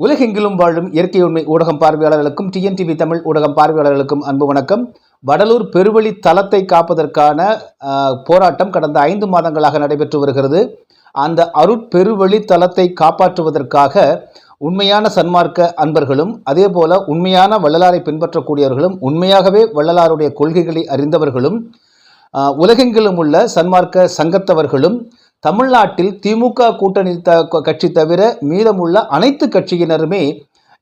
உலகெங்கிலும் வாழும் இயற்கை உண்மை ஊடகம் பார்வையாளர்களுக்கும் டிஎன்டிவி தமிழ் ஊடகம் பார்வையாளர்களுக்கும் அன்பு வணக்கம். வடலூர் பெருவழி தலத்தை காப்பதற்கான போராட்டம் கடந்த ஐந்து மாதங்களாக நடைபெற்று வருகிறது. அந்த அருட்பெருவழி தலத்தை காப்பாற்றுவதற்காக உண்மையான சன்மார்க்க அன்பர்களும் அதே போல உண்மையான வள்ளலாரை பின்பற்றக்கூடியவர்களும் உண்மையாகவே வள்ளலாருடைய கொள்கைகளை அறிந்தவர்களும் உலகெங்கிலும் உள்ள சன்மார்க்க சங்கத்தவர்களும் தமிழ்நாட்டில் திமுக கூட்டணி த கட்சி தவிர மீதமுள்ள அனைத்து கட்சியினருமே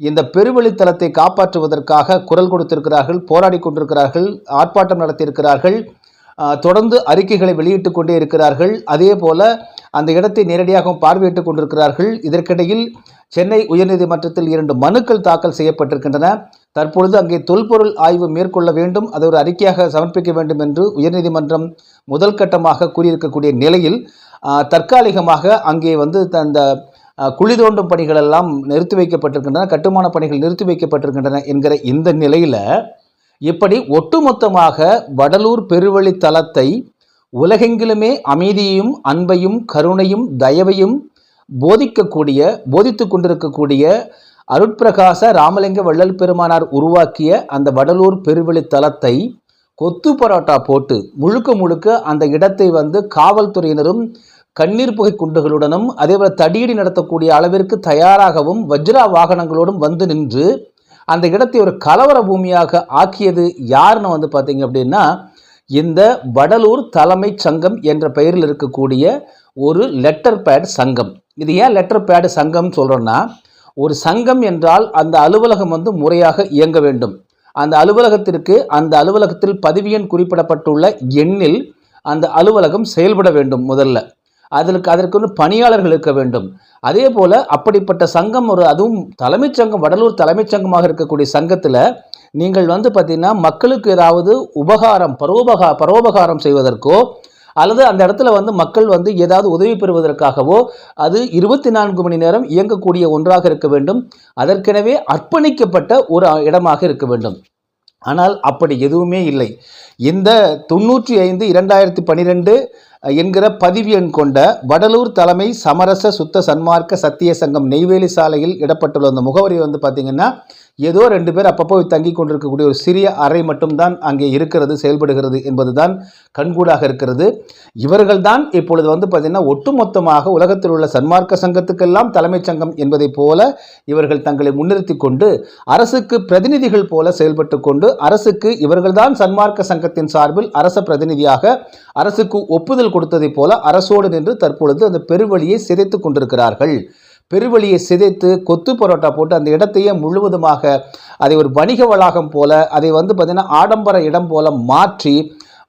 இந்த பெருவழித்தலத்தை காப்பாற்றுவதற்காக குரல் கொடுத்திருக்கிறார்கள் போராடி கொண்டிருக்கிறார்கள் ஆர்ப்பாட்டம் நடத்தியிருக்கிறார்கள் தொடர்ந்து அறிக்கைகளை வெளியிட்டு கொண்டே இருக்கிறார்கள். அதே போல அந்த இடத்தை நேரடியாக பார்வையிட்டுக் கொண்டிருக்கிறார்கள். இதற்கிடையில் சென்னை உயர்நீதிமன்றத்தில் இரண்டு மனுக்கள் தாக்கல் செய்யப்பட்டிருக்கின்றன. தற்பொழுது அங்கே தொல்பொருள் ஆய்வு மேற்கொள்ள வேண்டும் அதை ஒரு அறிக்கையாக சமர்ப்பிக்க வேண்டும் என்று உயர்நீதிமன்றம் முதல் கட்டமாக கூறியிருக்கக்கூடிய நிலையில் தற்காலிகமாக அங்கே வந்து த- அந்த குழி தோண்டும் பணிகள் எல்லாம் நிறுத்தி வைக்கப்பட்டிருக்கின்றன கட்டுமான பணிகள் நிறுத்தி வைக்கப்பட்டிருக்கின்றன என்கிற இந்த நிலையில் இப்படி ஒட்டுமொத்தமாக வடலூர் பெருவழி உலகெங்கிலுமே அமைதியையும் அன்பையும் கருணையும் தயவையும் போதிக்கக்கூடிய போதித்து கொண்டிருக்கக்கூடிய அருட்பிரகாச ராமலிங்க வள்ளல் பெருமானார் உருவாக்கிய அந்த வடலூர் பெருவெளி தலத்தை கொத்து பரோட்டா போட்டு முழுக்க முழுக்க அந்த இடத்தை வந்து காவல்துறையினரும் கண்ணீர் புகை குண்டுகளுடனும் அதேபோல தடியடி நடத்தக்கூடிய அளவிற்கு தயாராகவும் வஜ்ரா வாகனங்களோடும் வந்து நின்று அந்த இடத்தை ஒரு கலவர பூமியாக ஆக்கியது யாருன்னு வந்து பார்த்தீங்க அப்படின்னா இந்த வடலூர் தலைமைச் சங்கம் என்ற பெயரில் இருக்கக்கூடிய ஒரு லெட்டர் பேட் சங்கம். இது ஏன் லெட்டர் பேடு சங்கம் சொல்கிறோன்னா ஒரு சங்கம் என்றால் அந்த அலுவலகம் வந்து முறையாக இயங்க வேண்டும். அந்த அலுவலகத்திற்கு அந்த அலுவலகத்தில் பதிவு எண் குறிப்பிடப்பட்டுள்ள எண்ணில் அந்த அலுவலகம் செயல்பட வேண்டும் முதல்ல. அதற்கு அதற்கு பணியாளர்கள் இருக்க வேண்டும். அதே போல் அப்படிப்பட்ட சங்கம் ஒரு அதுவும் தலைமைச் சங்கம் வடலூர் தலைமைச் சங்கமாக இருக்கக்கூடிய சங்கத்தில் நீங்கள் வந்து பார்த்தீங்கன்னா மக்களுக்கு ஏதாவது உபகாரம் பரோபகா பரோபகாரம் செய்வதற்கோ அல்லது அந்த இடத்துல வந்து மக்கள் வந்து ஏதாவது உதவி பெறுவதற்காகவோ அது இருபத்தி நான்கு மணி நேரம் இயங்கக்கூடிய ஒன்றாக இருக்க வேண்டும். அதற்கெனவே அர்ப்பணிக்கப்பட்ட ஒரு இடமாக இருக்க வேண்டும். ஆனால் அப்படி எதுவுமே இல்லை. இந்த தொண்ணூற்றி ஐந்து இரண்டாயிரத்தி பன்னிரெண்டு என்கிற பதிவு எண் கொண்ட வடலூர் தலைமை சமரச சுத்த சன்மார்க்க சத்திய சங்கம் நெய்வேலி சாலையில் இடப்பட்டுள்ள அந்த முகவரி வந்து பார்த்திங்கன்னா ஏதோ ரெண்டு பேர் அப்பப்போ தங்கி கொண்டிருக்கக்கூடிய ஒரு சிறிய அறை மட்டும்தான் அங்கே இருக்கிறது செயல்படுகிறது என்பதுதான் கண்கூடாக இருக்கிறது. இவர்கள்தான் இப்பொழுது வந்து பார்த்திங்கன்னா ஒட்டுமொத்தமாக உலகத்தில் உள்ள சன்மார்க்க சங்கத்துக்கெல்லாம் தலைமைச் சங்கம் என்பதைப் போல இவர்கள் தங்களை முன்னிறுத்தி கொண்டு அரசுக்கு பிரதிநிதிகள் போல செயல்பட்டு கொண்டு அரசுக்கு இவர்கள்தான் சன்மார்க்க சங்கத்தின் சார்பில் அரச பிரதிநிதியாக அரசுக்கு ஒப்புதல் கொடுத்ததைப் போல அரசோடு நின்று தற்பொழுது அந்த பெருவழியை சிதைத்து கொண்டிருக்கிறார்கள். பெருவழியை சிதைத்து கொத்து பரோட்டா போட்டு அந்த இடத்தையே முழுவதுமாக அதை ஒரு வணிக வளாகம் போல அதை வந்து பார்த்திங்கன்னா ஆடம்பர இடம் போல மாற்றி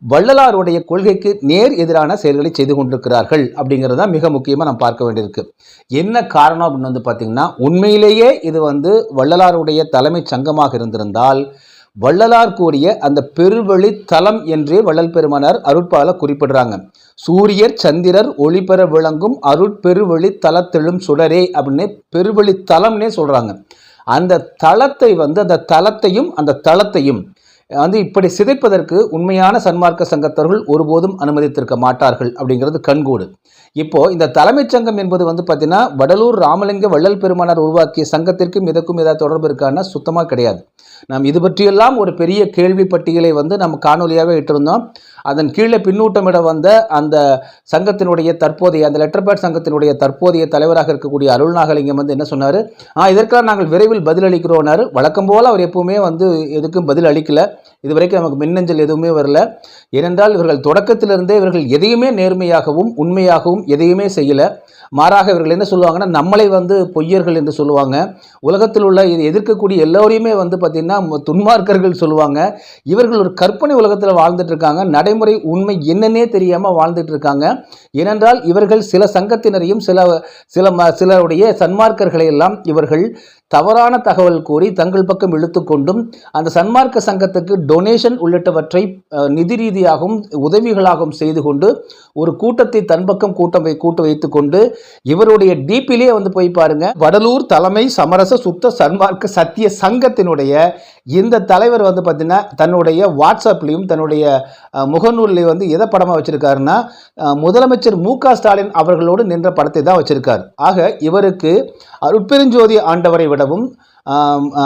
வள்ளலாருடைய கொள்கைக்கு நேர் எதிரான செயல்களை செய்து கொண்டிருக்கிறார்கள் அப்படிங்கிறது தான் மிக முக்கியமாக நம்ம பார்க்க வேண்டியிருக்கு. என்ன காரணம் அப்படின்னு வந்து பார்த்திங்கன்னா உண்மையிலேயே இது வந்து வள்ளலாருடைய தலைமைச் சங்கமாக இருந்திருந்தால் வள்ளலார் கூறிய அந்த பெருவழி தலம் என்றே வள்ளல் பெருமானார் அருட்பால குறிப்பிடுறாங்க. சூரியர் சந்திரர் ஒளிபெற விளங்கும் அருட்பெருவழி தலத்தெழும் சுடரே அப்படின்னு பெருவழி தலம்னே சொல்றாங்க. அந்த தளத்தை வந்து அந்த தளத்தையும் அந்த தளத்தையும் வந்து இப்படி சிதைப்பதற்கு உண்மையான சன்மார்க்க சங்கத்தவர்கள் ஒருபோதும் அனுமதித்திருக்க மாட்டார்கள் அப்படிங்கிறது கண்கூடு. இப்போ இந்த தலைமைச் சங்கம் என்பது வந்து பார்த்தீங்கன்னா வடலூர் ராமலிங்க வள்ளல் பெருமானார் உருவாக்கிய சங்கத்திற்கும் இதற்கும் ஏதாவது தொடர்பு இருக்கான்னா சுத்தமாக கிடையாது. நாம் இது பற்றியெல்லாம் ஒரு பெரிய கேள்வி பட்டியலை வந்து நம்ம காணொலியாகவே இட்டிருந்தோம். அதன் கீழே பின்னூட்டமிட வந்த அந்த சங்கத்தினுடைய தற்போதைய அந்த லெட்டர் பேட் சங்கத்தினுடைய தற்போதைய தலைவராக இருக்கக்கூடிய அருள்நாகலிங்கம் வந்து என்ன சொன்னார்? ஆ இதற்காக நாங்கள் விரைவில் பதிலளிக்கிறோம்னாரு வழக்கம் போல் அவர் எப்பவுமே வந்து எதுக்கும் பதில் அளிக்கல. இதுவரைக்கும் நமக்கு மின்னஞ்சல் எதுவுமே வரல. ஏனென்றால் இவர்கள் தொடக்கத்திலிருந்தே இவர்கள் எதையுமே நேர்மையாகவும் உண்மையாகவும் எதையுமே செய்யலை. மாறாக இவர்கள் என்ன சொல்லுவாங்கன்னா நம்மளை வந்து பொய்யர்கள் என்று சொல்லுவாங்க. உலகத்தில் உள்ள இது எதிர்க்கக்கூடிய எல்லோரையுமே வந்து பார்த்திங்கன்னா துன்மார்க்கர்கள் சொல்லுவாங்க. இவர்கள் ஒரு கற்பனை உலகத்தில் வாழ்ந்துட்டு இருக்காங்க நடைமுறை உண்மை என்னன்னே தெரியாமல் வாழ்ந்துட்டு இருக்காங்க ஏனென்றால் இவர்கள் சில சங்கத்தினரையும் சில சில ம சிலருடைய சன்மார்க்கர்களை எல்லாம் இவர்கள் தவறான தகவல் கூறி தங்கள் பக்கம் இழுத்துக்கொண்டும் அந்த சன்மார்க்க சங்கத்துக்கு டொனேஷன் உள்ளிட்டவற்றை நிதி ரீதியாகவும் உதவிகளாகவும் செய்து கொண்டு ஒரு கூட்டத்தை தன் பக்கம் கூட்டம் வை கூட்ட வைத்துக் கொண்டு இவருடைய டிபிலே வந்து போய் பாருங்க. வடலூர் தலைமை சமரச சுத்த சன்மார்க்க சத்திய சங்கத்தினுடைய இந்த தலைவர் வந்து பார்த்தீங்கன்னா தன்னுடைய வாட்ஸ்அப்லேயும் தன்னுடைய முகநூல்லையும் வந்து எதை படமாக வச்சிருக்காருன்னா முதலமைச்சர் மு ஸ்டாலின் அவர்களோடு நின்ற படத்தை தான் வச்சிருக்கார். ஆக இவருக்கு அருட்பெருஞ்சோதி ஆண்டவரை விடவும்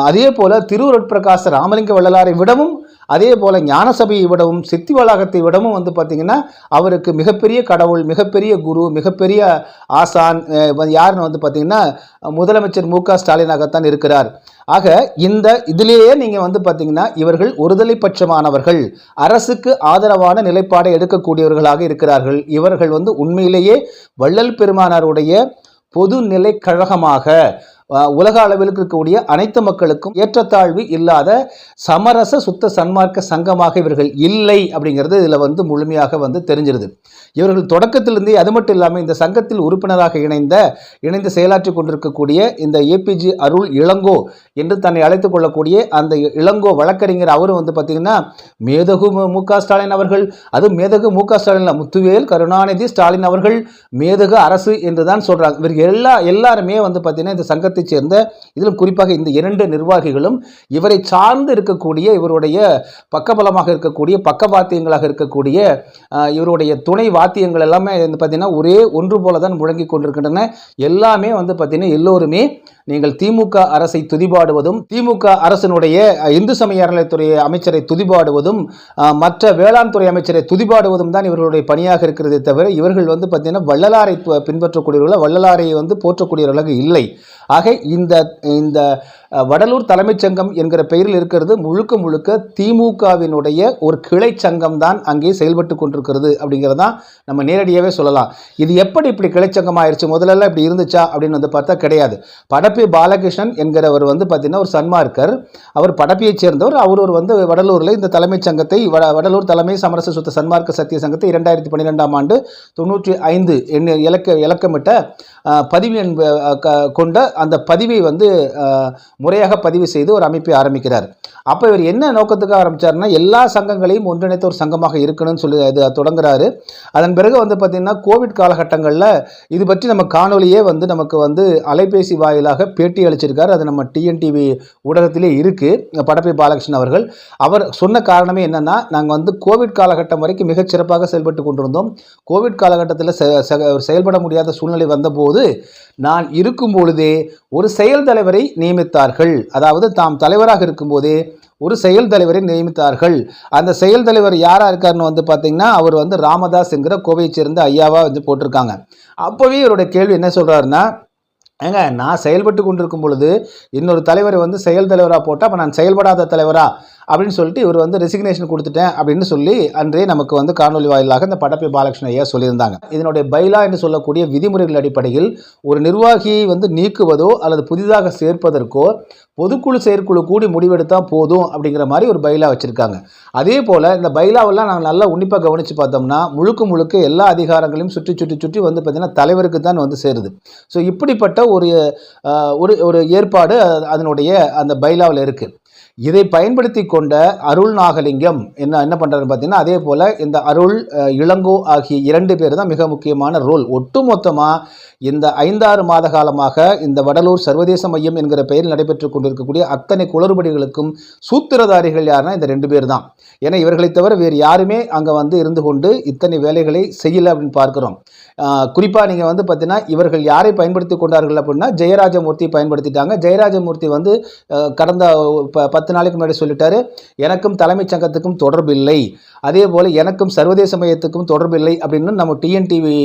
அதே போல திருவருட்பிரகாச ராமலிங்க வள்ளலாரை விடவும் அதே போல ஞானசபையை விடவும் சித்தி வளாகத்தை விடவும் வந்து பார்த்திங்கன்னா அவருக்கு மிகப்பெரிய கடவுள் மிகப்பெரிய குரு மிகப்பெரிய ஆசான் யாருன்னு வந்து பார்த்திங்கன்னா முதலமைச்சர் மு க ஸ்டாலினாகத்தான் இருக்கிறார். ஆக இந்த இதிலேயே நீங்கள் வந்து பார்த்தீங்கன்னா இவர்கள் ஒருதலை பட்சமானவர்கள். அரசுக்கு ஆதரவான நிலைப்பாடை எடுக்கக்கூடியவர்களாக இருக்கிறார்கள். இவர்கள் வந்து உண்மையிலேயே வள்ளல் பெருமானாருடைய பொதுநிலை கழகமாக உலக அளவில் இருக்கக்கூடிய அனைத்து மக்களுக்கும் ஏற்றத்தாழ்வு இல்லாத சமரச சுத்த சன்மார்க்க சங்கமாக இவர்கள் இல்லை அப்படிங்கிறது இதில் வந்து முழுமையாக வந்து தெரிஞ்சிருது. இவர்கள் தொடக்கத்திலிருந்தே அது மட்டும் இல்லாமல் இந்த சங்கத்தில் உறுப்பினராக இணைந்த இணைந்து செயலாற்றி கொண்டிருக்கக்கூடிய இந்த ஏபிஜி அருள் இளங்கோ என்று தன்னை அழைத்துக் கொள்ளக்கூடிய அந்த இளங்கோ வழக்கறிஞர் அவரும் வந்து பார்த்தீங்கன்னா மேதகு மு- க ஸ்டாலின் அவர்கள் அது மேதகு மு க ஸ்டாலின் முத்துவேல் கருணாநிதி ஸ்டாலின் அவர்கள் மேதகு அரசு என்று தான் சொல்கிறாங்க இவர் எல்லா எல்லாருமே வந்து பார்த்தீங்கன்னா இந்த சங்கத்தைச் சேர்ந்த இதிலும் குறிப்பாக இந்த இரண்டு நிர்வாகிகளும் இவரை சார்ந்து இருக்கக்கூடிய இவருடைய பக்கபலமாக இருக்கக்கூடிய பக்கவாத்தியங்களாக இருக்கக்கூடிய இவருடைய துணை வாத்தியங்கள் எல்லாமே வந்து பார்த்தீங்கன்னா ஒரே ஒன்று போல தான் முழங்கி கொண்டிருக்கின்றன. எல்லாமே வந்து பார்த்தீங்கன்னா எல்லோருமே நீங்கள் திமுக அரசை துதிபாடுவதும் திமுக அரசினுடைய இந்து சமய அறநிலையத்துறை அமைச்சரை துதிபாடுவதும் மற்ற வேளாண் துறை அமைச்சரை துதிபாடுவதும் தான் இவர்களுடைய பணியாக இருக்கிறதே தவிர இவர்கள் வந்து பார்த்தீங்கன்னா வள்ளலாரை பு- பின்பற்றக்கூடியவர்களாக வள்ளலாரை வந்து போற்றக்கூடியவர்களாக இல்லை. ஆக இந்த இந்த வடலூர் தலைமைச் சங்கம் என்கிற பெயரில் இருக்கிறது முழுக்க முழுக்க திமுகவினுடைய ஒரு கிளை சங்கம் தான் அங்கே செயல்பட்டு கொண்டிருக்கிறது அப்படிங்கிறது தான் நம்ம நேரடியாகவே சொல்லலாம். இது எப்படி இப்படி கிளைச்சங்கம் ஆயிடுச்சு முதல்ல இப்படி இருந்துச்சா? அப்படின்னு வந்து பார்த்தா கிடையாது. படப்பி பாலகிருஷ்ணன் என்கிறவர் வந்து பார்த்தீங்கன்னா ஒரு சன்மார்க்கர். அவர் படப்பியைச் சேர்ந்தவர். அவர் ஒரு வந்து வடலூரில் இந்த தலைமைச் சங்கத்தை வட வடலூர் தலைமை சமரச சுத்த சன்மார்க்க சத்திய சங்கத்தை இரண்டாயிரத்தி பன்னிரெண்டாம் ஆண்டு தொண்ணூற்றி ஐந்து எண்ண இலக்க இலக்கமிட்ட பதிவு என்ப க- கொண்ட அந்த பதிவை வந்து முறையாக பதிவு செய்து ஒரு அமைப்பை ஆரம்பிக்கிறார். அப்போ இவர் என்ன நோக்கத்துக்கு ஆரம்பிச்சாருன்னா எல்லா சங்கங்களையும் ஒன்றிணைத்த ஒரு சங்கமாக இருக்கணும்னு சொல்லி இது தொடங்குறாரு. அதன் பிறகு வந்து பார்த்திங்கன்னா கோவிட் காலகட்டங்களில் இது பற்றி நம்ம காணொலியே வந்து நமக்கு வந்து அலைபேசி வாயிலாக பேட்டி அளிச்சிருக்காரு. அது நம்ம டிஎன்டிவி ஊடகத்திலே இருக்குது படப்பை பாலகிருஷ்ணன் அவர்கள். அவர் சொன்ன காரணமே என்னென்னா நாங்கள் வந்து கோவிட் காலகட்டம் வரைக்கும் மிகச்சிறப்பாக செயல்பட்டு கொண்டிருந்தோம். கோவிட் காலகட்டத்தில் செ- செயல்பட முடியாத சூழ்நிலை வந்தபோது நான் இருக்கும் பொழுதே ஒரு செயல் தலைவரை நியமித்தார்கள். அதாவது தாம் தலைவராக இருக்கும்போதே ஒரு செயல் தலைவரை நியமித்தார்கள். அந்த செயல் தலைவர் யாராக இருக்காருன்னு வந்து பார்த்தீங்கன்னா அவர் வந்து ராமதாஸ் என்கிற கோவையைச் சேர்ந்த ஐயாவாக வந்து போட்டிருக்காங்க. அப்போவே இவருடைய கேள்வி என்ன சொல்கிறாருன்னா ஏங்க நான் செயல்பட்டு கொண்டிருக்கும் பொழுது இன்னொரு தலைவரை வந்து செயல் தலைவராக போட்டால் அப்போ நான் செயல்படாத தலைவரா? அப்படின்னு சொல்லிட்டு இவர் வந்து ரெசிக்னேஷன் கொடுத்துட்டேன் அப்படின்னு சொல்லி அன்றே நமக்கு வந்து காணொலி வாயிலாக இந்த படப்பை பாலகிருஷ்ண ஐயா சொல்லியிருந்தாங்க. இதனுடைய பைலா என்று சொல்லக்கூடிய விதிமுறைகள் அடிப்படையில் ஒரு நிர்வாகியை வந்து நீக்குவதோ அல்லது புதிதாக சேர்ப்பதற்கோ பொதுக்குழு செயற்குழு கூடி முடிவெடுத்தால் போதும் அப்படிங்கிற மாதிரி ஒரு பைலா வச்சுருக்காங்க. அதே போல் இந்த பைலாவெல்லாம் நாங்கள் நல்லா உன்னிப்பாக கவனித்து பார்த்தோம்னா முழுக்க முழுக்க எல்லா அதிகாரங்களையும் சுற்றி சுற்றி சுற்றி வந்து பார்த்திங்கன்னா தலைவருக்கு தான் வந்து சேருது. ஸோ இப்படிப்பட்ட ஒரு ஒரு ஒரு ஏற்பாடு அதனுடைய அந்த பைலாவில் இருக்குது இதை பயன்படுத்தி கொண்ட அருள் நாகலிங்கம் என்ன என்ன பண்ணுறாருன்னு பார்த்தீங்கன்னா அதே போல் இந்த அருள் இளங்கோ ஆகிய இரண்டு பேர் தான் மிக முக்கியமான ரோல். ஒட்டுமொத்தமாக இந்த ஐந்தாறு மாத காலமாக இந்த வடலூர் சர்வதேச மையம் என்கிற பெயரில் நடைபெற்று கொண்டிருக்கக்கூடிய அத்தனை குளறுபடிகளுக்கும் சூத்திரதாரிகள் யாருன்னா இந்த ரெண்டு பேர் தான் ஏன்னா இவர்களை தவிர வேறு யாருமே அங்கே வந்து இருந்து கொண்டு இத்தனை வேலைகளை செய்யலை அப்படின்னு பார்க்குறோம். குறிப்பாக நீங்கள் வந்து பார்த்தீங்கன்னா இவர்கள் யாரை பயன்படுத்தி கொண்டார்கள் அப்படின்னா ஜெயராஜமூர்த்தி பயன்படுத்திட்டாங்க. ஜெயராஜமூர்த்தி வந்து கடந்த ப- பத்து நாளைக்கு முன்னாடி சொல்லிட்டாரு எனக்கும் தலைமைச் சங்கத்துக்கும் தொடர்பு இல்லை அதே போல் எனக்கும் சர்வதேச மையத்துக்கும் தொடர்பு இல்லை அப்படின்னு நம்ம டிஎன்டிவி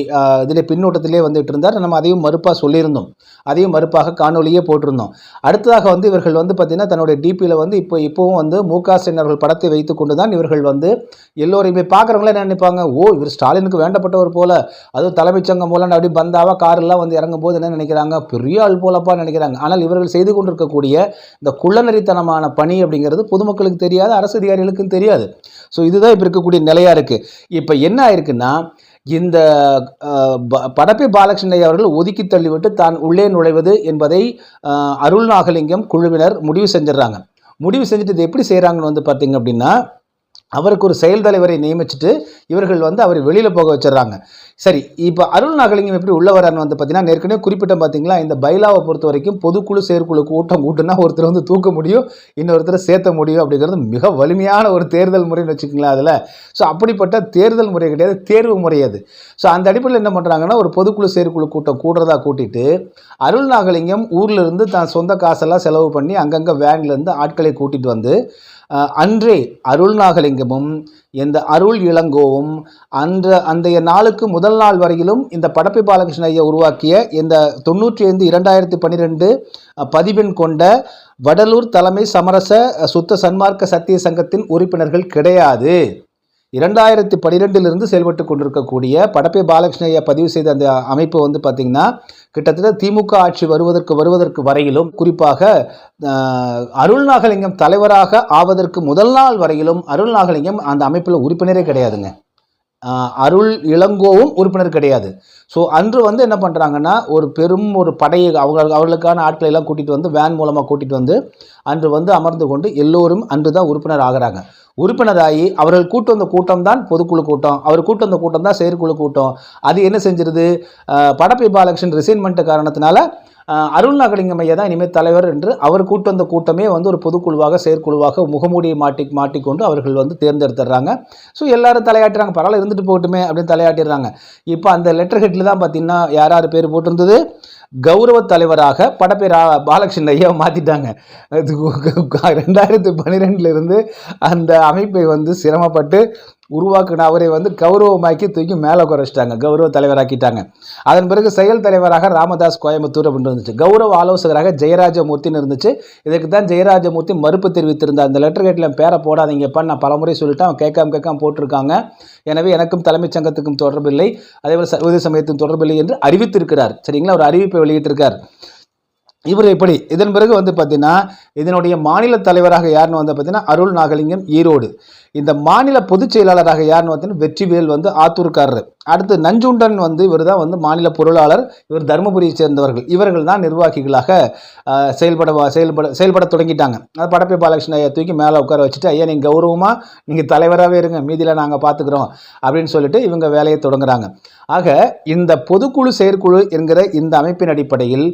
இதில் பின்னோட்டத்திலே வந்துட்டு இருந்தார். நம்ம அதையும் மறுப்பாக சொல்லியிருந்தோம். அதையும் மறுப்பாக காணொலியே போட்டிருந்தோம். அடுத்ததாக வந்து இவர்கள் வந்து பார்த்திங்கன்னா தன்னுடைய டிபியில் வந்து இப்போ இப்போவும் வந்து மு க ஸ்டாலின் அவர்கள் படத்தை வைத்து கொண்டு தான் இவர்கள் வந்து எல்லோரையுமே பார்க்குறவங்களே என்ன நினைப்பாங்க. ஓ இவர் ஸ்டாலினுக்கு வேண்டப்பட்டவர் போல. அதுவும் தலைமைச் சங்கம் போல அப்படி பந்தாவா காரெல்லாம் வந்து இறங்கும் போது என்ன நினைக்கிறாங்க? பெரிய ஆள் போலப்பா நினைக்கிறாங்க. ஆனால் இவர்கள் செய்து கொண்டிருக்கக்கூடிய இந்த குள்ளநரித்தனமான பணி அப்படிங்கிறது பொதுமக்களுக்கு தெரியாது அரசு அதிகாரிகளுக்கும் தெரியாது. ஸோ இதுதான் இப்போ இருக்கக்கூடிய நிலையாக இருக்குது இப்போ என்ன ஆயிருக்குன்னா இந்த ப- படப்பை பாலகிருஷ்ணன் அவர்கள் ஒதுக்கி தள்ளிவிட்டு தான் உள்ளே நுழைவது என்பதை அருள் நாகலிங்கம் குழுவினர் முடிவு செஞ்சிடறாங்க. முடிவு செஞ்சுட்டு இது எப்படி செய்கிறாங்கன்னு வந்து பார்த்தீங்க அப்படின்னா அவருக்கு ஒரு செயல் தலைவரை நியமிச்சுட்டு இவர்கள் வந்து அவர் வெளியில் போக வச்சிடறாங்க. சரி இப்போ அருள் நாகலிங்கம் எப்படி உள்ள வரான்னு வந்து பார்த்தீங்கன்னா ஏற்கனவே குறிப்பிட்ட பார்த்தீங்களா இந்த பைலாவை பொறுத்த வரைக்கும் பொதுக்குழு செயற்குழு கூட்டம் கூட்டுனா ஒருத்தர் வந்து தூக்க முடியும் இன்னொருத்தரை சேர்த்த முடியும் அப்படிங்கிறது மிக வலிமையான ஒரு தேர்தல் முறைன்னு வச்சுக்கோங்களேன் அதில். ஸோ அப்படிப்பட்ட தேர்தல் முறை கிடையாது தேர்வு முறை அது. ஸோ அந்த அடிப்படையில் என்ன பண்ணுறாங்கன்னா ஒரு பொதுக்குழு செயற்குழு கூட்டம் கூடுறதா கூட்டிட்டு அருள் நாகலிங்கம் ஊர்லேருந்து தான் சொந்த காசெல்லாம் செலவு பண்ணி அங்கங்கே வேன்லேருந்து ஆட்களை கூட்டிகிட்டு வந்து அன்றே அருள் நாகலிங்கமும் இந்த அருள் இளங்கோவும் அன்ற அந்தைய நாளுக்கு முதல் நாள் வரையிலும் இந்த படப்பை பாலகிருஷ்ண ஐயா உருவாக்கிய இந்த தொண்ணூற்றி ஐந்து இரண்டாயிரத்தி பன்னிரெண்டு பதிவெண் கொண்ட வடலூர் தலைமை சமரச சுத்த சன்மார்க்க சத்திய சங்கத்தின் உறுப்பினர்கள் கிடையாது. இரண்டாயிரத்தி பனிரெண்டிலிருந்து செயல்பட்டு கொண்டிருக்கக்கூடிய படப்பை பாலகிருஷ்ணய்யா பதிவு செய்த அந்த அமைப்பு வந்து பார்த்திங்கன்னா கிட்டத்தட்ட திமுக ஆட்சி வருவதற்கு வருவதற்கு வரையிலும் குறிப்பாக அருள் நாகலிங்கம் தலைவராக ஆவதற்கு முதல் நாள் வரையிலும் அருள் நாகலிங்கம் அந்த அமைப்பில் உறுப்பினரே கிடையாதுங்க. அருள் இளங்கோவும் உறுப்பினர் கிடையாது. ஸோ அன்று வந்து என்ன பண்ணுறாங்கன்னா ஒரு பெரும் ஒரு படையை அவங்க அவர்களுக்கான ஆட்களை எல்லாம் கூட்டிகிட்டு வந்து வேன் மூலமாக கூட்டிகிட்டு வந்து அன்று வந்து அமர்ந்து கொண்டு எல்லோரும் அன்று தான் உறுப்பினர் ஆகிறாங்க. உறுப்பினராகி அவர்கள் கூட்டு வந்த கூட்டம் தான் பொதுக்குழு கூட்டம். அவர் கூட்டு வந்த கூட்டம் தான் செயற்குழு கூட்டம். அது என்ன செஞ்சிருது? படப்பை பாலகிருஷ்ணன் ரிசைன்மெண்ட் காரணத்தினால அருள் நாகலிங்கம் ஐயா தான் இனிமேல் தலைவர் என்று அவர் கூட்டு வந்த கூட்டமே வந்து ஒரு பொதுக்குழுவாக செயற்குழுவாக முகமூடியை மாட்டி மாட்டிக்கொண்டு அவர்கள் வந்து தேர்ந்தெடுத்துடுறாங்க. ஸோ எல்லாரும் தலையாட்டுறாங்க பரவாயில்ல இருந்துட்டு போகட்டுமே அப்படின்னு தலையாட்டிடுறாங்க. இப்போ அந்த லெட்டர் ஹெட்டில் தான் பார்த்தீங்கன்னா யார் யார் பேர் போட்டிருந்தது? கௌரவ தலைவராக படப்பேர் பாலகிருஷ்ணன் ஐயாவை மாற்றிட்டாங்க ரெண்டாயிரத்தி பன்னிரெண்டுலேருந்து அந்த அமைப்பை வந்து சிரமப்பட்டு உருவாக்கின அவரை வந்து கௌரவமாக்கி தூக்கி மேலே குறைச்சிட்டாங்க கௌரவ தலைவராக்கிட்டாங்க. அதன் பிறகு செயல் தலைவராக ராமதாஸ் கோயம்புத்தூர் அப்படின்னு இருந்துச்சு. கௌரவ ஆலோசகராக ஜெயராஜமூர்த்தின்னு இருந்துச்சு. இதுக்கு தான் ஜெயராஜமூர்த்தி மறுப்பு தெரிவித்திருந்தார். அந்த லெட்டர் கேட்டில் பேரை போடாதீங்கப்பா நான் பலமுறை சொல்லிட்டேன். அவன் கேட்காம கேட்காம போட்டிருக்காங்க. எனவே எனக்கும் தலைமைச் சங்கத்துக்கும் தொடர்பில்லை. அதேபோல் சர்வதேச சமயத்துக்கும் தொடர்பில்லை என்று அறிவித்திருக்கிறார். சரிங்களா? ஒரு அறிவிப்பை வெளியிட்டிருக்கார். இவர் எப்படி? இதன் பிறகு வந்து பார்த்தீங்கன்னா இதனுடைய மாநில தலைவராக யாருன்னு வந்து பார்த்தீங்கன்னா அருள் நாகலிங்கம் ஈரோடு. இந்த மாநில பொதுச் செயலாளராக யாருன்னு பார்த்தீங்கன்னா வெற்றிவேல் வந்து ஆத்தூர்காரர். அடுத்து நஞ்சுண்டன் வந்து இவர் தான் வந்து மாநில பொருளாளர் இவர் தருமபுரியை சேர்ந்தவர்கள். இவர்கள் தான் நிர்வாகிகளாக செயல்பட செயல்பட செயல்பட தொடங்கிட்டாங்க. அது படப்பை பாலகிருஷ்ண ஐயா தூக்கி மேலே உட்கார வச்சுட்டு ஐயா நீங்கள் கௌரவமாக நீங்கள் தலைவராகவே இருங்க மீதியில் நாங்கள் பார்த்துக்குறோம் அப்படின்னு சொல்லிட்டு இவங்க வேலையை தொடங்குறாங்க. ஆக இந்த பொதுக்குழு செயற்குழு என்கிற இந்த அமைப்பின் அடிப்படையில்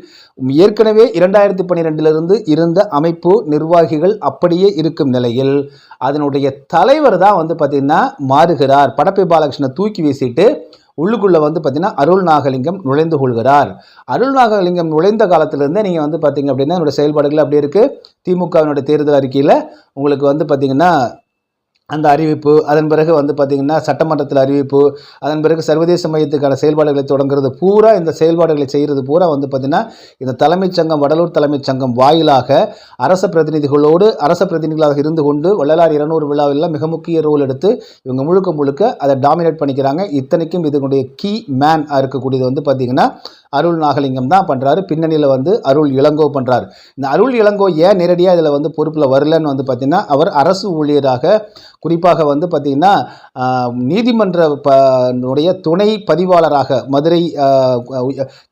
ஏற்கனவே இரண்டாயிரத்தி பன்னிரெண்டிலிருந்து இருந்த அமைப்பு நிர்வாகிகள் அப்படியே இருக்கும் நிலையில் அதனுடைய தலைவர் தான் வந்து பார்த்திங்கன்னா மாறுகிறார். படப்பை பாலகிருஷ்ணனை தூக்கி வீசிட்டு உள்ளுக்குள்ளே வந்து பார்த்திங்கன்னா அருள் நாகலிங்கம் நுழைந்து கொள்கிறார். அருள் நாகலிங்கம் நுழைந்த காலத்திலிருந்தே நீங்கள் வந்து பார்த்தீங்க அப்படின்னா என்னுடைய செயல்பாடுகள் அப்படி இருக்குது திமுகவினுடைய தேர்தல் அறிக்கையில் உங்களுக்கு வந்து பார்த்திங்கன்னா அந்த அறிவிப்பு அதன் பிறகு வந்து பார்த்திங்கன்னா சட்டமன்றத்தில் அறிவிப்பு அதன் பிறகு சர்வதேச மையத்துக்கான செயல்பாடுகளை தொடங்குறது பூரா இந்த செயல்பாடுகளை செய்கிறது பூரா வந்து பார்த்திங்கன்னா இந்த தலைமைச் சங்கம் வடலூர் தலைமைச் சங்கம் வாயிலாக அரச பிரதிநிதிகளோடு அரச பிரதிநிதிகளாக இருந்து கொண்டு வள்ளலார் இருநூறு விழாவில் மிக முக்கிய ரோல் எடுத்து இவங்க முழுக்க முழுக்க அதை டாமினேட் பண்ணிக்கிறாங்க. இத்தனைக்கும் இதனுடைய கீ மேன் இருக்கக்கூடியது வந்து பார்த்திங்கன்னா அருள் நாகலிங்கம் தான் பண்ணுறாரு பின்னணியில் வந்து அருள் இளங்கோ பண்ணுறாரு இந்த அருள் இளங்கோ ஏன் நேரடியாக இதில் வந்து பொறுப்பில் வரலன்னு வந்து பார்த்திங்கன்னா அவர் அரசு ஊழியராக குறிப்பாக வந்து பார்த்திங்கன்னா நீதிமன்ற ப உடைய துணை பதிவாளராக மதுரை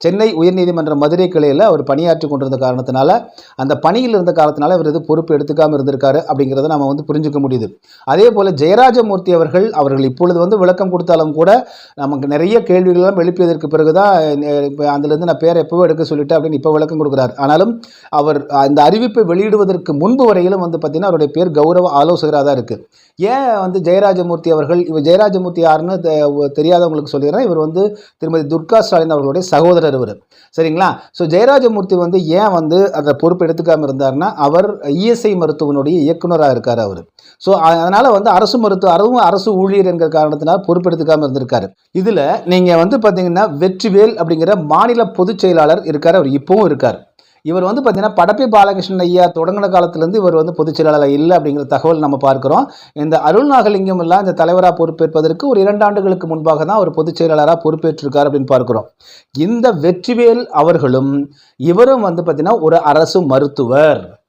சென்னை உயர்நீதிமன்ற மதுரை கிளையில் அவர் பணியாற்றி கொண்டிருந்த காரணத்தினால அந்த பணியில் இருந்த காலத்தினால இவர் இது பொறுப்பு எடுத்துக்காமல் இருந்திருக்காரு அப்படிங்கிறத நம்ம வந்து புரிஞ்சுக்க முடியுது. அதே போல் ஜெயராஜமூர்த்தி அவர்கள் அவர்கள் இப்பொழுது வந்து விளக்கம் கொடுத்தாலும் கூட நமக்கு நிறைய கேள்விகளெல்லாம் எழுப்பியதற்கு பிறகு தான் இப்போ அதுலேருந்து நான் பேரை எப்போவோ எடுக்க சொல்லிட்டேன் அப்படின்னு இப்போ விளக்கம் கொடுக்குறார். ஆனாலும் அவர் அந்த அறிவிப்பை வெளியிடுவதற்கு முன்பு வரையிலும் வந்து பார்த்திங்கன்னா அவருடைய பேர் கௌரவ ஆலோசகராக தான் இருக்குது ஏன் வந்து ஜெயராஜமூர்த்தி அவர்கள் இவர் ஜெயராஜமூர்த்தி யாருன்னு தெ- தெரியாதவங்களுக்கு சொல்லிடுறேன். இவர் வந்து திருமதி துர்கா ஸ்டாலின் அவர்களுடைய சகோதரர் இவர். சரிங்களா? ஸோ ஜெயராஜமூர்த்தி வந்து ஏன் வந்து அதை பொறுப்பு எடுத்துக்காமல் இருந்தார்னா அவர் இஎஸ்ஐ மருத்துவனுடைய இயக்குனராக இருக்கார் அவர். ஸோ அதனால் வந்து அரசு மருத்துவ அதுவும் அரசு ஊழியர் என்கிற காரணத்தினால் பொறுப்பெடுத்துக்காமல் இருந்திருக்காரு. இதில் நீங்கள் வந்து பார்த்தீங்கன்னா வெற்றிவேல் அப்படிங்கிற மாநில பொதுச் செயலாளர் இருக்கார். அவர் இப்போவும் இருக்கார். இவர் வந்து பார்த்தீங்கன்னா படப்பி பாலகிருஷ்ணன் ஐயா தொடங்கின காலத்திலேருந்து இவர் வந்து பொதுச் செயலாளர் இல்லை அப்படிங்கிற தகவல் நம்ம பார்க்குறோம். இந்த அருள் நாகலிங்கம் எல்லாம் இந்த தலைவராக பொறுப்பேற்பதற்கு ஒரு இரண்டு ஆண்டுகளுக்கு முன்பாக தான் அவர் பொதுச் செயலாளராக பொறுப்பேற்றிருக்கார் அப்படின்னு பார்க்குறோம். இந்த வெற்றிவேல் அவர்களும் இவரும் வந்து பார்த்தீங்கன்னா ஒரு அரசு மருத்துவர்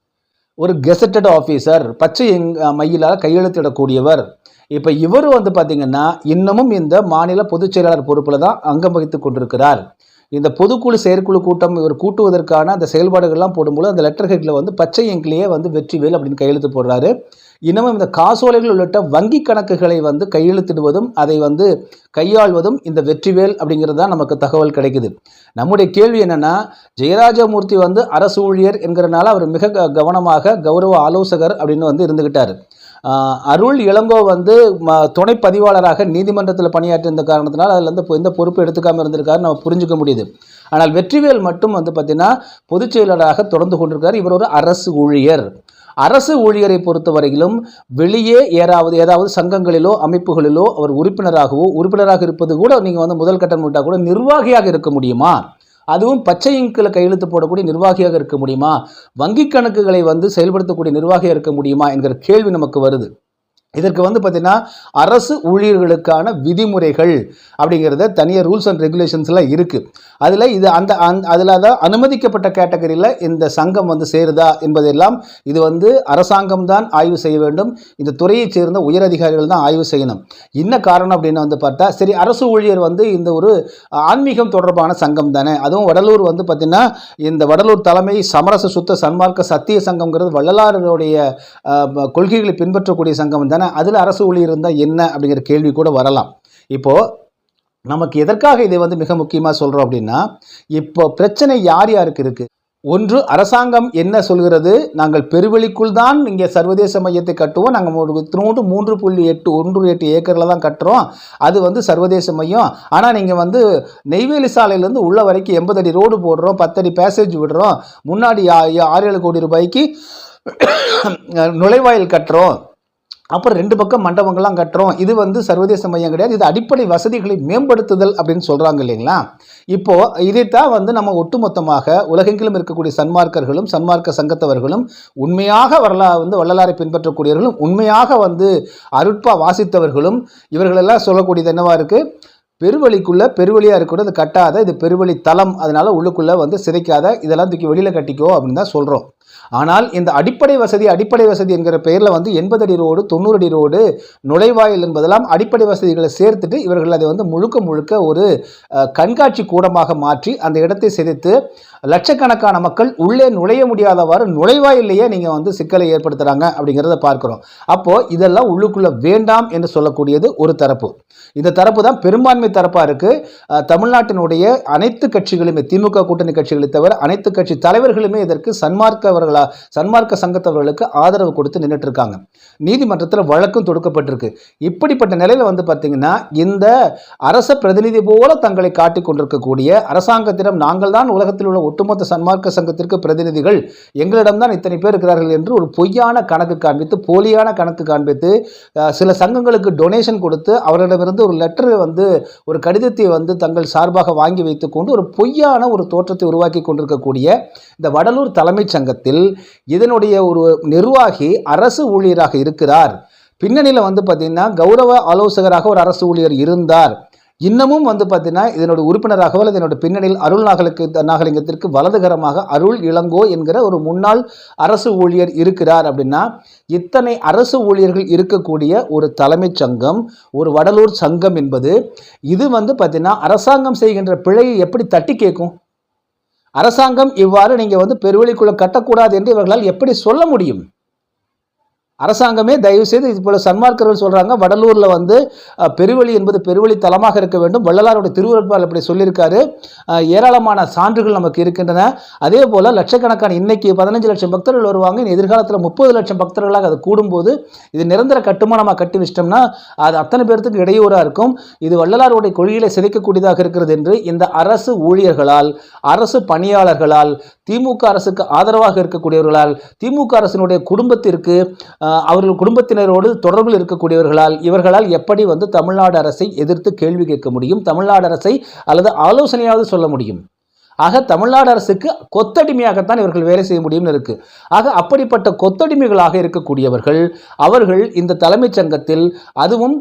ஒரு கெசட்டட் ஆஃபீஸர் பச்சை எங்- மையிலால் கையெழுத்திடக்கூடியவர். இப்போ இவர் வந்து பார்த்தீங்கன்னா இன்னமும் இந்த மாநில பொதுச் செயலாளர் பொறுப்பில் தான் அங்கம் வகித்து கொண்டிருக்கிறார். இந்த பொதுக்குழு செயற்குழு கூட்டம் இவர் கூட்டுவதற்கான அந்த செயல்பாடுகள்லாம் போடும்போது அந்த லெட்டர் ஹெட்டில் வந்து பச்சை எங்கிலேயே வந்து வெற்றிவேல் அப்படின்னு கையெழுத்து போடுறாரு. இன்னமும் இந்த காசோலைகள் உள்ளிட்ட வங்கி கணக்குகளை வந்து கையெழுத்திடுவதும் அதை வந்து கையாள்வதும் இந்த வெற்றிவேல் அப்படிங்கிறது தான் நமக்கு தகவல் கிடைக்குது. நம்முடைய கேள்வி என்னென்னா ஜெயராஜமூர்த்தி வந்து அரசு ஊழியர் என்கிறனால அவர் மிக க- கவனமாக கௌரவ ஆலோசகர் அப்படின்னு வந்து இருந்துகிட்டார். அருள் இளங்கோ வந்து ம- துணை பதிவாளராக நீதிமன்றத்தில் பணியாற்றியிருந்த காரணத்தினால் அதில் வந்து எந்த பொறுப்பு எடுத்துக்காமல் இருந்திருக்காரு நம்ம புரிஞ்சுக்க முடியுது. ஆனால் வெற்றிவேல் மட்டும் வந்து பார்த்தீங்கன்னா பொதுச் செயலாளராக தொடர்ந்து கொண்டிருக்கார். இவர் ஒரு அரசு ஊழியர். அரசு ஊழியரை பொறுத்தவரையிலும் வெளியே ஏதாவது ஏதாவது சங்கங்களிலோ அமைப்புகளிலோ அவர் உறுப்பினராகவோ உறுப்பினராக இருப்பது கூட நீங்கள் வந்து முதல் கட்டம் விட்டால் கூட நிர்வாகியாக இருக்க முடியுமா? அதுவும் பச்சை இங்கில் கையெழுத்து போடக்கூடிய நிர்வாகியாக இருக்க முடியுமா? வங்கி கணக்குகளை வந்து செயல்படுத்தக்கூடிய நிர்வாகியாக இருக்க முடியுமா? என்கிற கேள்வி நமக்கு வருது. இதற்கு வந்து பார்த்திங்கன்னா அரசு ஊழியர்களுக்கான விதிமுறைகள் அப்படிங்கிறத தனியார் ரூல்ஸ் அண்ட் ரெகுலேஷன்ஸ்லாம் இருக்குது அதில் இது அந்த அந் அதில் தான் அனுமதிக்கப்பட்ட கேட்டகரியில் இந்த சங்கம் வந்து சேருதா என்பதெல்லாம் இது வந்து அரசாங்கம் தான் ஆய்வு செய்ய வேண்டும். இந்த துறையைச் சேர்ந்த உயரதிகாரிகள் தான் ஆய்வு செய்யணும். என்ன காரணம் அப்படின்னு வந்து பார்த்தா சரி அரசு ஊழியர் வந்து இந்த ஒரு ஆன்மீகம் தொடர்பான சங்கம் தானே. அதுவும் வடலூர் வந்து பார்த்திங்கன்னா இந்த வடலூர் தலைமை சமரச சுத்த சன்மார்க்க சத்திய சங்கம்ங்கிறது வள்ளலாருடைய கொள்கைகளை பின்பற்றக்கூடிய சங்கம் தானே. அதில் அரசு ஊழியர் இருந்தால் என்ன அப்படிங்கிற கேள்வி கூட வரலாம். இப்போது நமக்கு எதற்காக இதை வந்து மிக முக்கியமாக சொல்கிறோம் அப்படின்னா இப்போ பிரச்சனை யார் யாருக்கு இருக்குது ஒன்று அரசாங்கம் என்ன சொல்கிறது? நாங்கள் பெருவெளிக்குள் தான் இங்கே சர்வதேச மையத்தை கட்டுவோம். நாங்கள் ஒரு மூன்று புள்ளி எட்டு ஒன்று எட்டு ஏக்கரில் தான் கட்டுறோம். அது வந்து சர்வதேச மையம். ஆனால் நீங்கள் வந்து நெய்வேலி சாலையிலேருந்து உள்ள வரைக்கும் எண்பது அடி ரோடு போடுறோம் பத்தடி பேசேஜ் விடுறோம். முன்னாடி ஆறு ஏழு கோடி ரூபாய்க்கு நுழைவாயில் கட்டுறோம். அப்புறம் ரெண்டு பக்கம் மண்டபங்கள்லாம் கட்டுறோம். இது வந்து சர்வதேச மையம் கிடையாது. இது அடிப்படை வசதிகளை மேம்படுத்துதல் அப்படின்னு சொல்கிறாங்க இல்லைங்களா? இப்போது இதைத்தான் வந்து நம்ம ஒட்டுமொத்தமாக உலகெங்கிலும் இருக்கக்கூடிய சன்மார்க்கர்களும் சன்மார்க்க சங்கத்தவர்களும் உண்மையாக வரலா வந்து வள்ளலாரை பின்பற்றக்கூடியவர்களும் உண்மையாக வந்து அருட்பா வாசித்தவர்களும் இவர்களெல்லாம் சொல்லக்கூடியது என்னவா இருக்குது பெருவழிக்குள்ளே பெருவழியாக இருக்கக்கூடாது அது கட்டாத இது பெருவழி தளம். அதனால் உள்ளுக்குள்ளே வந்து சிதைக்காத இதெல்லாம் தூக்கி வெளியில் கட்டிக்கோ அப்படின்னு தான் சொல்கிறோம் ஆனால் இந்த அடிப்படை வசதி அடிப்படை வசதி என்கிற பெயரில் வந்து எண்பது அடி ரோடு தொண்ணூறு அடி ரோடு நுழைவாயில் என்பதெல்லாம் அடிப்படை வசதிகளை சேர்த்துட்டு இவர்கள் அதை வந்து முழுக்க முழுக்க ஒரு கண்காட்சி கூடமாக மாற்றி அந்த இடத்தை சிதைத்து லட்சக்கணக்கான மக்கள் உள்ளே நுழைய முடியாதவாறு நுழைவாயிலேயே நீங்கள் வந்து சிக்கலை ஏற்படுத்துகிறாங்க அப்படிங்கிறத பார்க்குறோம். அப்போது இதெல்லாம் உள்ளுக்குள்ளே வேண்டாம் என்று சொல்லக்கூடியது ஒரு தரப்பு. இந்த தரப்பு தான் பெரும்பான்மை தரப்பாக இருக்குது தமிழ்நாட்டினுடைய அனைத்து கட்சிகளுமே திமுக கூட்டணி கட்சிகளை தவிர அனைத்து கட்சி தலைவர்களுமே இதற்கு சன்மார்க்கவர்களா சன்மார்க்க சங்கத்தவர்களுக்கு ஆதரவு கொடுத்து நின்றுட்டு இருக்காங்க நீதிமன்றத்தில் வழக்கும் தொடுக்கப்பட்டிருக்கு. இப்படிப்பட்ட நிலையில் வந்து பார்த்தீங்கன்னா இந்த அரச பிரதிநிதி போல தங்களை காட்டிக் கொண்டிருக்கக்கூடிய அரசாங்கத்திடம் நாங்கள் தான் உலகத்தில் உள்ள ஒட்டுமொத்த சன்மார்க்க சங்கத்திற்கு பிரதிநிதிகள். எங்களிடம்தான் இத்தனை பேர் இருக்கிறார்கள் என்று ஒரு பொய்யான கணக்கு காண்பித்து போலியான கணக்கு காண்பித்து சில சங்கங்களுக்கு டொனேஷன் கொடுத்து அவர்களிடமிருந்து ஒரு லெட்டர் வந்து ஒரு கடிதத்தை வந்து தங்கள் சார்பாக வாங்கி வைத்துக்கொண்டு ஒரு பொய்யான ஒரு தோற்றத்தை உருவாக்கி கொண்டிருக்கக்கூடிய இந்த வடலூர் தலைமைச் சங்கத்தில் இதனுடைய ஒரு நிர்வாகி அரசு ஊழியராக இருக்கிறார். பின்னணியில் வந்து பார்த்தீங்கன்னா கௌரவ ஆலோசகராக ஒரு அரசு ஊழியர் இருந்தார். இன்னமும் வந்து பார்த்தீங்கன்னா இதனோட உறுப்பினராகவோ அல்லது இதனோட பின்னணியில் அருள் நாகலுக்கு நாகலிங்கத்திற்கு வலதுகரமாக அருள் இளங்கோ என்கிற ஒரு முன்னாள் அரசு ஊழியர் இருக்கிறார் அப்படின்னா இத்தனை அரசு ஊழியர்கள் இருக்கக்கூடிய ஒரு தலைமைச் சங்கம் ஒரு வடலூர் சங்கம் என்பது இது வந்து பார்த்தீங்கன்னா அரசாங்கம் செய்கின்ற பிழையை எப்படி தட்டி கேட்கும்? அரசாங்கம் இவ்வாறு நீங்கள் வந்து பெருவெளிக்குள்ள கட்டக்கூடாது என்று இவர்களால் எப்படி சொல்ல முடியும்? அரசாங்கமே தயவு செய்து இது போல சன்மார்க்கர்கள் சொல்றாங்க வடலூர்ல வந்து பெருவழி என்பது பெருவழி தலமாக இருக்க வேண்டும். வள்ளலாருடைய திருவருட்பால் அப்படி சொல்லியிருக்காரு. ஏராளமான சான்றுகள் நமக்கு இருக்கின்றன. அதே போல லட்சக்கணக்கான இன்னைக்கு பதினஞ்சு லட்சம் பக்தர்கள் வருவாங்க. எதிர்காலத்தில் முப்பது லட்சம் பக்தர்களாக அது கூடும்போது இது நிரந்தர கட்டுமானமாக கட்டி வச்சிட்டோம்னா அது அத்தனை பேர்த்துக்கு இடையூறாக இருக்கும். இது வள்ளலாருடைய கொள்கைகளை சிதைக்கக்கூடியதாக இருக்கிறது என்று இந்த அரசு ஊழியர்களால் அரசு பணியாளர்களால் திமுக அரசுக்கு ஆதரவாக இருக்கக்கூடியவர்களால் திமுக அரசினுடைய குடும்பத்திற்கு அவர்கள் குடும்பத்தினரோடு தொடர்பில் இருக்கக்கூடியவர்களால் இவர்களால் எப்படி வந்து தமிழ்நாடு அரசை எதிர்த்து கேள்வி கேட்க முடியும் தமிழ்நாடு அரசை அல்லது ஆலோசனையாவது சொல்ல முடியும்? ஆக தமிழ்நாடு அரசுக்கு கொத்தடிமையாகத்தான் இவர்கள் வேலை செய்ய முடியும்னு இருக்கு. ஆக அப்படிப்பட்ட கொத்தடிமைகளாக இருக்கக்கூடியவர்கள் அவர்கள் இந்த தலைமைச் சங்கத்தில் அதுவும்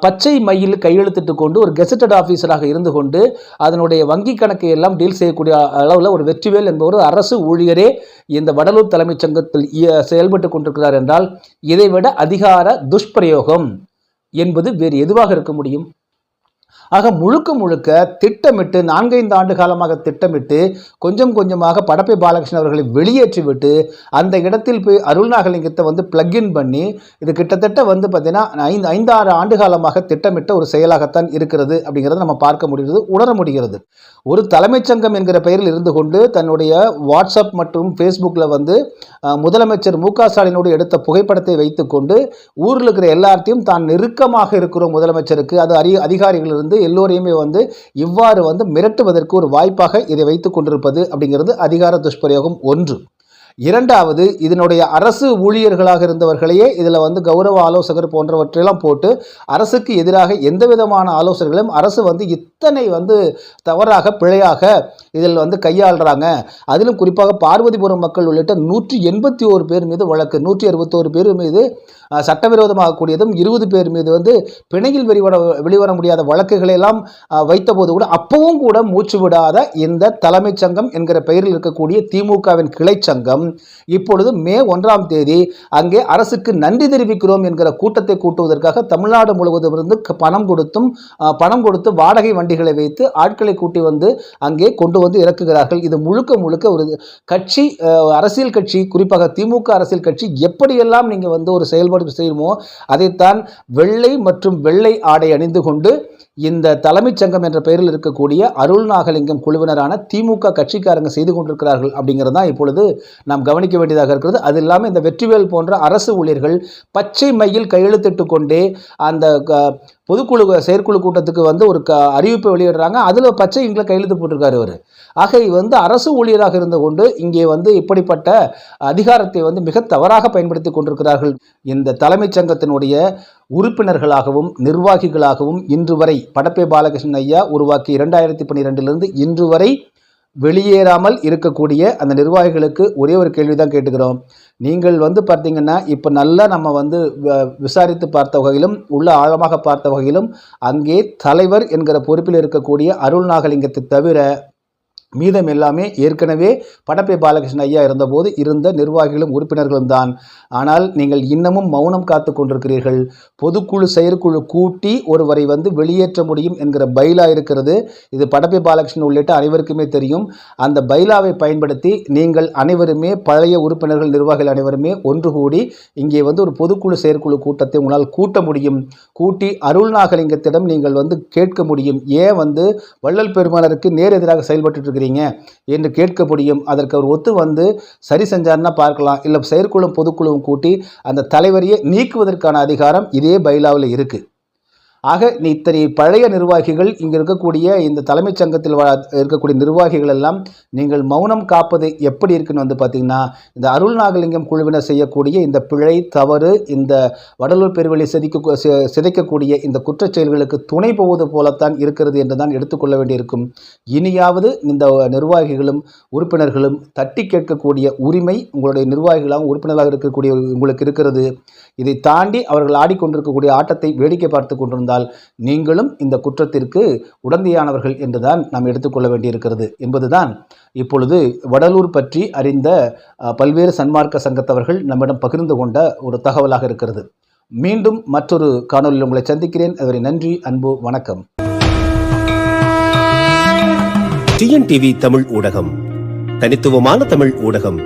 பச்சை மையில் கையெழுத்திட்டு கொண்டு ஒரு கெசட்டட் ஆஃபீஸராக இருந்து கொண்டு அதனுடைய வங்கி கணக்கை எல்லாம் டீல் செய்யக்கூடிய அளவில் ஒரு வெற்றிவேல் என்பவர் அரசு ஊழியரே இந்த வடலூர் தலைமைச் சங்கத்தில் இய- செயல்பட்டு கொண்டிருக்கிறார் என்றால் இதைவிட அதிகார துஷ்பிரயோகம் என்பது வேறு எதுவாக இருக்க முடியும்? ஆக முழுக்க முழுக்க திட்டமிட்டு நான்கைந்து ஆண்டு காலமாக திட்டமிட்டு கொஞ்சம் கொஞ்சமாக படப்பை பாலகிருஷ்ணன் அவர்களை வெளியேற்றிவிட்டு அந்த இடத்தில் போய் அருள்நாகலிங்கத்தை வந்து பிளக்இன் பண்ணி இது கிட்டத்தட்ட வந்து பார்த்தீங்கன்னா ஐந்து ஐந்தாறு ஆண்டு காலமாக திட்டமிட்ட ஒரு செயலாகத்தான் இருக்கிறது அப்படிங்கிறத நம்ம பார்க்க முடிகிறது உணர முடிகிறது. ஒரு தலைமைச் சங்கம் என்கிற பெயரில் இருந்து கொண்டு தன்னுடைய வாட்ஸ்அப் மற்றும் ஃபேஸ்புக்கில் வந்து முதலமைச்சர் மு க ஸ்டாலினோடு எடுத்த புகைப்படத்தை வைத்துக்கொண்டு ஊரில் இருக்கிற எல்லாத்தையும் தான் நெருக்கமாக இருக்கிறோம் முதலமைச்சருக்கு. அது அறி அதிகாரிகளிலிருந்து எல்லோரையுமே வந்து இவ்வாறு வந்து மிரட்டுவதற்கு ஒரு வாய்ப்பாக இதை வைத்துக் கொண்டிருப்பது அப்படிங்கிறது அதிகார துஷ்பிரயோகம் ஒன்று. இரண்டாவது இதனுடைய அரசு ஊழியர்களாக இருந்தவர்களையே இதில் வந்து கௌரவ ஆலோசகர் போன்றவற்றையெல்லாம் போட்டு அரசுக்கு எதிராக எந்த விதமான ஆலோசனைகளையும் அரசு வந்து இத்தனை வந்து தவறாக பிழையாக இதில் வந்து கையாளுறாங்க. அதிலும் குறிப்பாக பார்வதிபுரம் மக்கள் உள்ளிட்ட நூற்றி எண்பத்தி ஓரு பேர் மீது வழக்கு நூற்றி அறுபத்தோரு பேர் மீது சட்டவிரோதமாக கூடியதும் இருபது பேர் மீது வந்து பிணையில் வெளிவர வெளிவர முடியாத வழக்குகளை எல்லாம் வைத்தபோது கூட அப்பவும் கூட மூச்சு விடாத இந்த தலைமைச் சங்கம் என்கிற பெயரில் இருக்கக்கூடிய திமுகவின் கிளை சங்கம் இப்பொழுது மே ஒன்றாம் தேதி அங்கே அரசுக்கு நன்றி தெரிவிக்கிறோம் என்கிற கூட்டத்தை கூட்டுவதற்காக தமிழ்நாடு முழுவதும் இருந்து பணம் கொடுத்தும் பணம் கொடுத்து வாடகை வண்டிகளை வைத்து ஆட்களை கூட்டி வந்து அங்கே கொண்டு வந்து இறக்குகிறார்கள். இது முழுக்க முழுக்க ஒரு கட்சி அரசியல் கட்சி குறிப்பாக திமுக அரசியல் கட்சி எப்படியெல்லாம் நீங்கள் வந்து ஒரு செயல்பாடு செய்யுமோ அதைத்தான் வெள்ளை மற்றும் வெள்ளை ஆடை அணிந்து கொண்டு இந்த தலைமைச் சங்கம் என்ற பெயரில் இருக்கக்கூடிய அருள் நாகலிங்கம் குழுவினரான திமுக கட்சிக்காரங்க செய்து கொண்டிருக்கிறார்கள் அப்படிங்கிறது தான் இப்பொழுது நாம் கவனிக்க வேண்டியதாக இருக்கிறது. அது இல்லாமல் இந்த வெற்றிவேல் போன்ற அரசு ஊழியர்கள் பச்சை மையில் கையெழுத்திட்டு கொண்டே அந்த க- பொதுக்குழு செயற்குழு கூட்டத்துக்கு வந்து ஒரு க அறிவிப்பை வெளியிடுறாங்க. அதில் பச்சை இங்கில கையெழுத்து போட்டிருக்காரு அவர் ஆக இது வந்து அரசு ஊழியராக இருந்து கொண்டு இங்கே வந்து இப்படிப்பட்ட அதிகாரத்தை வந்து மிக தவறாக பயன்படுத்தி கொண்டிருக்கிறார்கள். இந்த தலைமைச் சங்கத்தினுடைய உறுப்பினர்களாகவும் நிர்வாகிகளாகவும் இன்று வரை படப்பை பாலகிருஷ்ணன் ஐயா உருவாக்கி இரண்டாயிரத்தி பன்னிரெண்டிலிருந்து இன்று வரை வெளியேறாமல் இருக்கக்கூடிய அந்த நிர்வாகிகளுக்கு ஒரே ஒரு கேள்வி தான் கேட்டுக்கிறோம். நீங்கள் வந்து பார்த்தீங்கன்னா இப்போ நல்லா நம்ம வந்து வ- விசாரித்து பார்த்த வகையிலும் உள்ள ஆழமாக பார்த்த வகையிலும் அங்கே தலைவர் என்கிற பொறுப்பில் இருக்கக்கூடிய அருள் நாகலிங்கத்தை தவிர மீதம் எல்லாமே ஏற்கனவே படப்பை பாலகிருஷ்ணன் ஐயா இருந்தபோது இருந்த நிர்வாகிகளும் உறுப்பினர்களும் தான். ஆனால் நீங்கள் இன்னமும் மௌனம் காத்து கொண்டிருக்கிறீர்கள். பொதுக்குழு செயற்குழு கூட்டி ஒருவரை வந்து வெளியேற்ற முடியும் என்கிற பைலா இருக்கிறது. இது படப்பை பாலகிருஷ்ணன் உள்ளிட்ட அனைவருக்குமே தெரியும். அந்த பைலாவை பயன்படுத்தி நீங்கள் அனைவருமே பழைய உறுப்பினர்கள் நிர்வாகிகள் அனைவருமே ஒன்று கூடி இங்கே வந்து ஒரு பொதுக்குழு செயற்குழு கூட்டத்தை உங்களால் கூட்ட முடியும். கூட்டி அருள்நாகலிங்கத்திடம் நீங்கள் வந்து கேட்க முடியும். ஏன் வந்து வள்ளல் பெருமானருக்கு நேர் எதிராக செயல்பட்டு இருக்கிறீங்க என்று கேட்க முடியும். அதற்கு அவர் ஒத்து வந்து சரி செஞ்சார்னா பார்க்கலாம். இல்லை செயற்குழு பொதுக்குழுவும் கூட்டி அந்த தலைவரையே நீக்குவதற்கான அதிகாரம் இதே பைலாவில் இருக்குது ஆக நீ இத்தனை பழைய நிர்வாகிகள் இங்கே இருக்கக்கூடிய இந்த தலைமைச் சங்கத்தில் இருக்கக்கூடிய நிர்வாகிகள் எல்லாம் நீங்கள் மௌனம் காப்பது எப்படி இருக்குன்னு வந்து பார்த்தீங்கன்னா இந்த அருள் நாகலிங்கம் குழுவினர் செய்யக்கூடிய இந்த பிழை தவறு இந்த வடலூர் பெருவெளி சிதைக்க சிதைக்கக்கூடிய இந்த குற்றச் செயல்களுக்கு துணை போவது போலத்தான் இருக்கிறது என்று தான் எடுத்துக்கொள்ள வேண்டியிருக்கும். இனியாவது இந்த நிர்வாகிகளும் உறுப்பினர்களும் தட்டி கேட்கக்கூடிய உரிமை உங்களுடைய நிர்வாகிகளாக உறுப்பினர்களாக இருக்கக்கூடிய உங்களுக்கு இருக்கிறது. இதை தாண்டி அவர்கள் ஆடிக்கொண்டிருக்கக்கூடிய ஆட்டத்தை வேடிக்கை பார்த்து இருந்தால் நீங்களும் இந்த குற்றத்திற்கு உடந்தையானவர்கள் என்றுதான் நாம் எடுத்துக்கொள்ள வேண்டியிருக்கிறது என்பதுதான் இப்பொழுது வடலூர் பற்றி அறிந்த பல்வேறு சன்மார்க்க சங்கத்தவர்கள் நம்மிடம் பகிர்ந்து கொண்ட ஒரு தகவலாக இருக்கிறது. மீண்டும் மற்றொரு காணொலியில் உங்களை சந்திக்கிறேன். அதுவரை நன்றி அன்பு வணக்கம். டிஎன்டிவி தமிழ் ஊடகம். தனித்துவமான தமிழ் ஊடகம்.